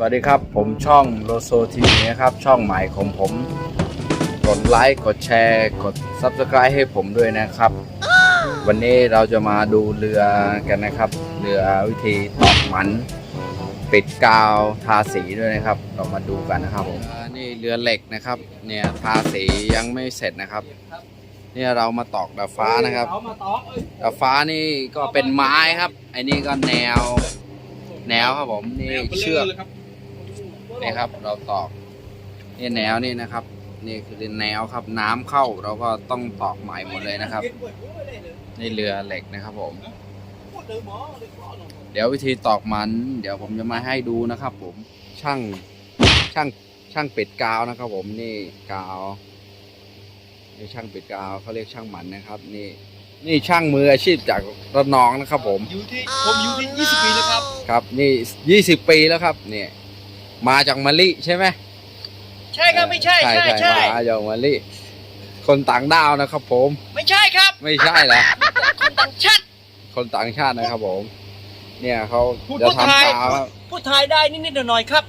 สวัสดีครับ ผมช่องโลโซทีวีนะครับ ช่องใหม่ของผม กดไลค์กดแชร์ กด Subscribe ให้ผมด้วยนะครับ วันนี้เราจะมาดูเรือกันนะครับ เรือวิธีตอกหมัน ปิดกาวทาสีด้วยนะครับ เรามาดูกันนะครับผมนี่เรือเหล็กนะครับ เนี่ยทาสียังไม่เสร็จนะครับเนี่ยเรามาตอกดาฟ้านะครับดาฟ้านี่ก็เป็นไม้ครับไอ้นี่ก็แนว แนวครับผมนี่เชือก นี่ครับ เราตอกนี่แนวนี่นะครับ นี่คือแนวครับ น้ำเข้าเราก็ต้องตอกใหม่หมดเลยนะครับนี่เรือเหล็กนะครับผม เดี๋ยววิธีตอกมัน เดี๋ยวผมจะมาให้ดูนะครับ ผมช่างช่างช่างปิดกาวนะครับ ผมนี่กาวนี่ช่างปิดกาวเขาเรียกช่างหมันนะครับ นี่นี่ช่างมืออาชีพจากระนองนะครับ ผมอยู่ที่ผมอยู่ที่ 20 ปีแล้วครับ ครับ นี่ยี่สิบปีแล้วครับเนี่ย มาจากมะลิใช่ไหมใช่ครับไม่ใช่ใช่ใช่มาจากมะลิคนต่างดาวนะครับ ผม ไม่ใช่ครับ ไม่ใช่แหละคนต่างชาติคนต่างชาตินะครับ ผม เนี่ยเขาพูดจะพูดไทยทำกาวครับพูดไทยได้นิดๆหน่อยๆครับ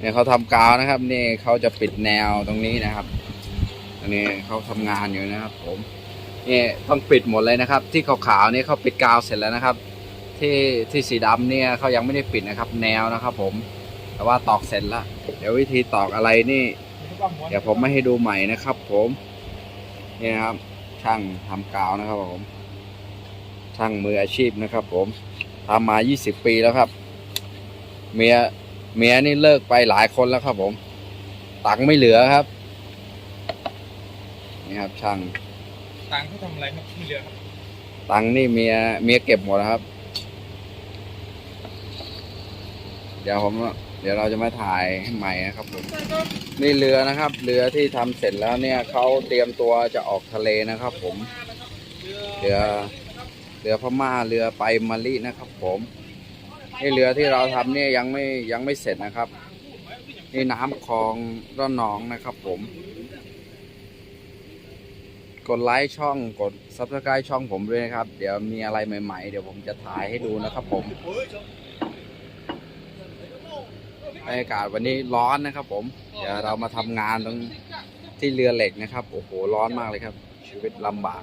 เนี่ยเขาทำกาวนะครับ นี่เขาจะปิดแนวตรงนี้นะครับตรงนี้เขาทำงานอยู่นะครับ ผมนี่ต้องปิดหมดเลยนะครับ ที่ขาวๆนี่เขาปิดกาวเสร็จแล้วนะครับ ที่ที่สีดำเนี่ยเขายังไม่ได้ปิดนะครับ แนวนะครับ ผม แต่ว่าตอกเสร็จแล้วเดี๋ยววิธีตอกอะไรนี่ เดี๋ยวผมไม่ให้ดูใหม่นะครับ ผมนี่นะครับ ช่างทำกาวนะครับผม ช่างมืออาชีพนะครับ ผมทำมา 20 ปีแล้วครับ เมียเมียนี่เลิกไปหลายคนแล้วครับ ผมตังค์ไม่เหลือครับนี่ครับ ช่างต่างเขาทำอะไรครับไม่เหลือครับตังค์นี่เมียเมียเก็บหมดแล้วครับ เดี๋ยวผม เดี๋ยวเราจะมาถ่ายใหม่นะครับผมนี่เรือนะครับ เรือที่ทำเสร็จแล้วเนี่ยเขาเตรียมตัวจะออกทะเลนะครับ ผมเรือเรือพม่าเรือไปมาลินะครับ ผมนี่เรือที่เราทำเนี่ยยังไม่ยังไม่เสร็จนะครับนี่น้ำคลองระนองนะครับ ผม กดไลค์ช่องกด subscribe ช่องผมด้วยนะครับ เดี๋ยวมีอะไรใหม่ ๆ เดี๋ยวผมจะถ่ายให้ดูนะครับ ผม บรรยากาศวันนี้ร้อนนะครับ ผมเดี๋ยวเรามาทำงานตรงที่เรือเหล็กนะครับโอ้โหร้อนมากเลยครับ ชีวิตลำบาก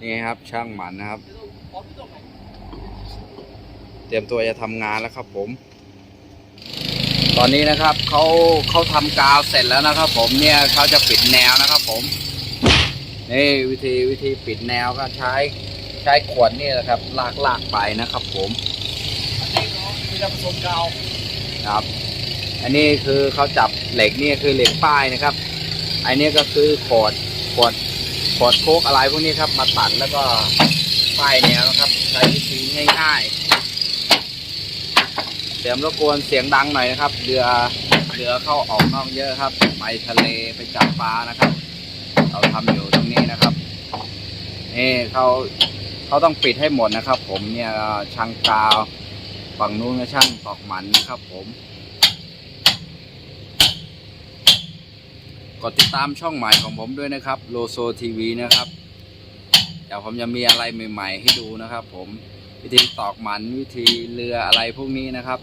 นี่ครับช่างหมันนะครับ เตรียมตัวจะทำงานแล้วครับ ผม ตอนนี้นะครับเขาเขาทำกาวเสร็จแล้วนะครับ ผมเนี่ยเขาจะปิดแนวนะครับ ผมนี่วิธีวิธีปิดแนวก็ใช้ใช้ขวดนี่แหละครับ ลากลากไปนะครับ ผมมีการผสมกาว ครับ อันนี้คือเขาจับเหล็กนี่คือเหล็กป้ายนะครับ อันนี้ก็คือขวดขวดขวดโคกอะไรพวกนี้ครับ มาตัดแล้วก็ป้ายแนวนะครับ ใช้วิธีง่ายๆเสียงรบกวนเสียงดังหน่อยนะครับเรือเรือเข้าออกนอกเยอะครับ ไปทะเลไปจับปลานะครับ เราทำอยู่ตรงนี้นะครับนี่เขาเขาต้องปิดให้หมดนะครับ ผมเนี่ยช่างกาว ฝั่งนู้นก็ช่างตอกหมันนะครับผม กดติดตามช่องใหม่ของผมด้วยนะครับโลโซทีวีนะครับ เดี๋ยวผมจะมีอะไรใหม่ ๆ ให้ดูนะครับผมวิธีตอกหมันวิธีเรืออะไรพวกนี้นะครับ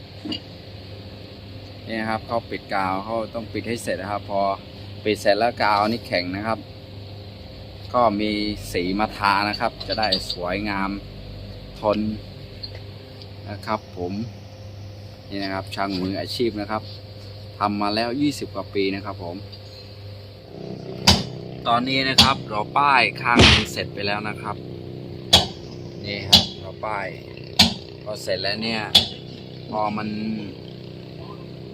นี่นะครับเขาปิดกาวเขาต้องปิดให้เสร็จนะครับ พอปิดเสร็จแล้วกาวนี่แข็งนะครับ ก็มีสีมาทานะครับ จะได้สวยงามทน นะครับผมนี่นะครับช่างมืออาชีพนะครับทำมาแล้ว 20 กว่าปีนะครับผม ตอนนี้นะครับเราป้ายข้างนึงเสร็จไปแล้วนะครับ นี่ครับเราป้ายพอเสร็จแล้วเนี่ย พอมัน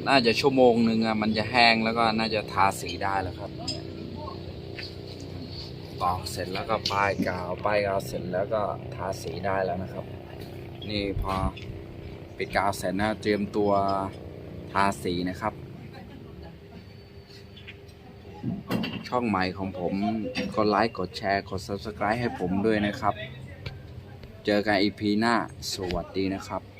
น่าจะชั่วโมงหนึ่งอะมันจะแห้งแล้วก็น่าจะทาสีได้แล้วครับตอกเสร็จแล้วก็ป้ายกาวป้ายกาวเสร็จแล้วก็ทาสีได้แล้วนะครับ นี่พอปิดกาวเสร็จนะเตรียมตัวทาสีนะครับ ช่องใหม่ของผมกดไลค์กดแชร์กด subscribe ให้ผมด้วยนะครับ เจอกันอีพีหน้าสวัสดีนะครับ